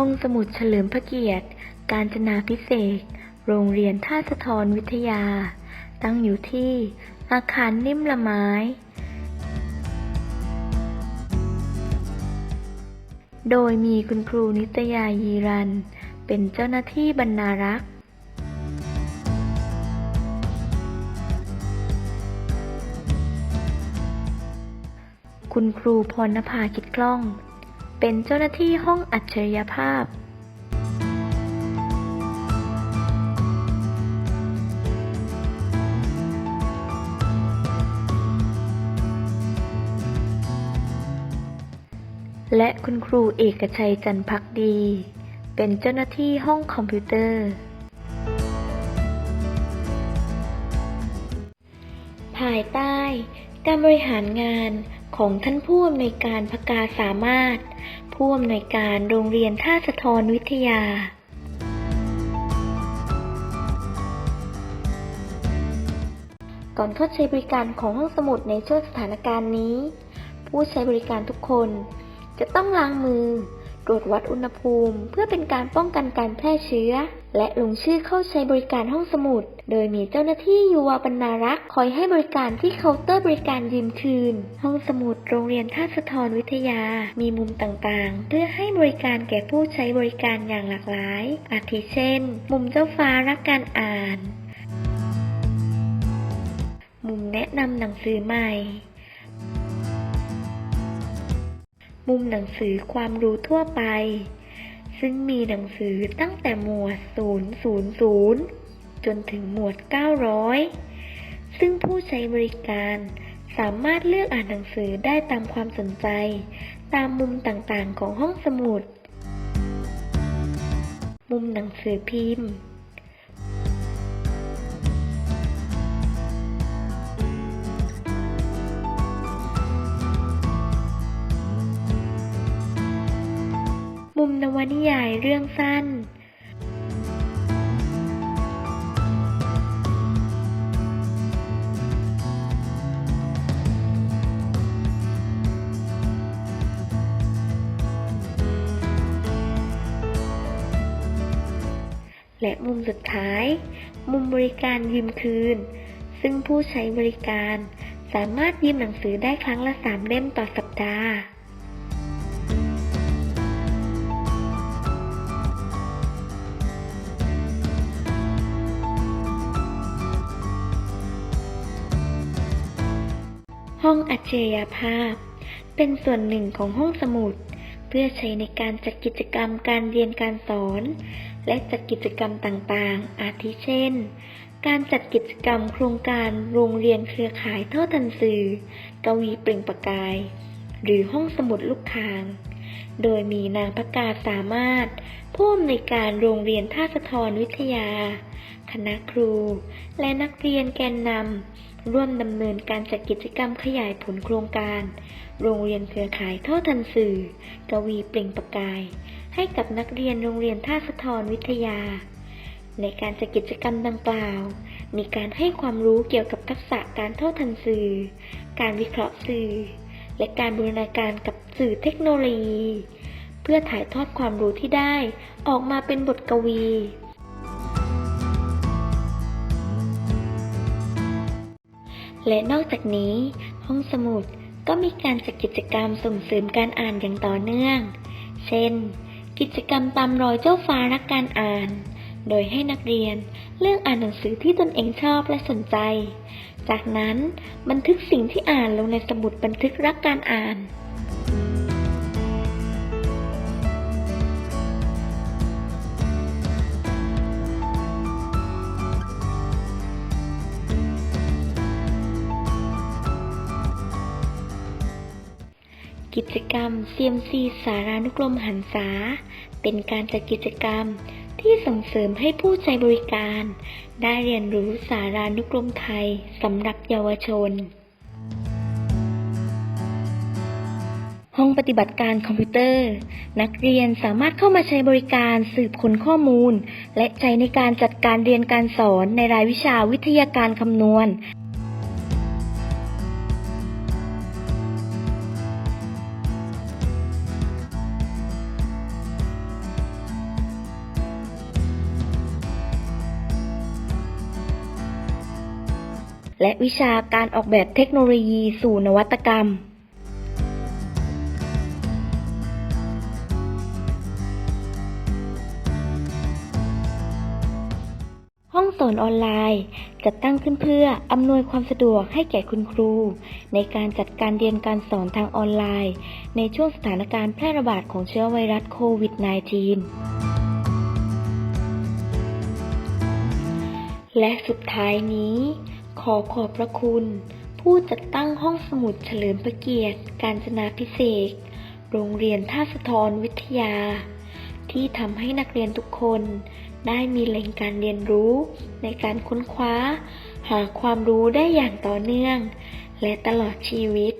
ห้องสมุดเฉลิมพระเกียรติ การจนาพิเศษ โรงเรียนท่าสะทรวิทยา ตั้งอยู่ที่อาคารนิ่มละไม้ โดยมีคุณครูนิตยายีรัน เป็นเจ้าหน้าที่บรรณารักษ์คุณครูพรณภาคิดกล้อง เป็นเจ้าหน้าที่ห้องอัจฉริยภาพ และคุณครูเอกชัยจันพักดี เป็นเจ้าหน้าที่ห้องคอมพิวเตอร์ ภายใต้การบริหารงาน ของท่านผู้อำนวยการพกาสามารถ ผู้อำนวยการโรงเรียนท่าสะทรวิทยา ก่อนเข้าใช้บริการของห้องสมุดในช่วงสถานการณ์นี้ ผู้ใช้บริการทุกคน จะต้องล้างมือ ตรวจวัดอุณหภูมิ เพื่อเป็นการป้องกันการแพร่เชื้อ และลงชื่อเข้าใช้บริการห้องสมุด โดยมีเจ้าหน้าที่ยูวาบรรณารักษ์คอยให้บริการที่เคาน์เตอร์บริการยืมคืน ห้องสมุดโรงเรียนท่าสะทรวิทยา มีมุมต่างๆ เพื่อให้บริการแก่ผู้ใช้บริการอย่างหลากหลาย อาทิเช่น มุมเจ้าฟ้ารักการอ่าน มุมแนะนำหนังสือใหม่ มุมหนังสือความรู้ทั่วไปซึ่งมีหนังสือตั้งแต่หมวด 000 จนถึงหมวด 900 ซึ่งผู้ใช้บริการสามารถเลือกอ่านหนังสือได้ตามความสนใจ ตามมุมต่างๆของห้องสมุด มุมหนังสือพิมพ์ มุมนวนิยายเรื่องสั้น และมุมสุดท้าย มุมบริการยืมคืน ซึ่งผู้ใช้บริการสามารถยืมหนังสือได้ครั้งละสามเล่มต่อสัปดาห์ห้องอัจฉริยภาพ เป็นส่วนหนึ่งของห้องสมุด เพื่อใช้ในการจัดกิจกรรมการเรียนการสอน และจัดกิจกรรมต่างๆ อาทิเช่น การจัดกิจกรรมโครงการโรงเรียนเครือข่ายเท่าทันสื่อ กวีเปล่งประกาย หรือห้องสมุดลูกคาง โดยมีนางพกาสามารถ ผู้อำนวยการโรงเรียนท่าสะทรวิทยา คณะครู และนักเรียนแกนนำ ร่วมดำเนินการจัดกิจกรรมขยายผลโครงการ โรงเรียนเครือข่ายเท่าทันสื่อ กวีเปล่งประกาย ให้กับนักเรียนโรงเรียนท่าสะทรวิทยา ในการจัดกิจกรรมดังกล่าว มีการให้ความรู้เกี่ยวกับทักษะการเท่าทันสื่อ การวิเคราะห์สื่อ และการบูรณาการกับสื่อเทคโนโลยี เพื่อถ่ายทอดความรู้ที่ได้ออกมาเป็นบทกวี และนอกจากนี้ ห้องสมุดก็มีการจัดกิจกรรมส่งเสริมการอ่านอย่างต่อเนื่อง เช่น กิจกรรมตามรอยเจ้าฟ้ารักการอ่าน โดยให้นักเรียนเลือกอ่านหนังสือที่ตนเองชอบและสนใจ จากนั้นบันทึกสิ่งที่อ่านลงในสมุดบันทึกรักการอ่าน กิจกรรม CMC สารานุกรมหันษา เป็นการจัดกิจกรรมที่ส่งเสริมให้ผู้ใช้บริการ ได้เรียนรู้สารานุกรมไทยสำหรับเยาวชน ห้องปฏิบัติการคอมพิวเตอร์ นักเรียนสามารถเข้ามาใช้บริการสืบค้นข้อมูล และใช้ในการจัดการเรียนการสอนในรายวิชาวิทยาการคำนวณ และวิชาการออกแบบเทคโนโลยีสู่นวัตกรรม ห้องสอนออนไลน์ จัดตั้งขึ้นเพื่ออำนวยความสะดวกให้แก่คุณครู ในการจัดการเรียนการสอนทางออนไลน์ ในช่วงสถานการณ์แพร่ระบาดของเชื้อไวรัสโควิด -19 และสุดท้ายนี้ ขอขอบพระคุณ ผู้จัดตั้งห้องสมุดเฉลิมพระเกียรติ การจนาพิเศษ โรงเรียนท่าสะทรวิทยา ที่ทำให้นักเรียนทุกคนได้มีแหล่งการเรียนรู้ในการค้นคว้า หาความรู้ได้อย่างต่อเนื่อง และตลอดชีวิต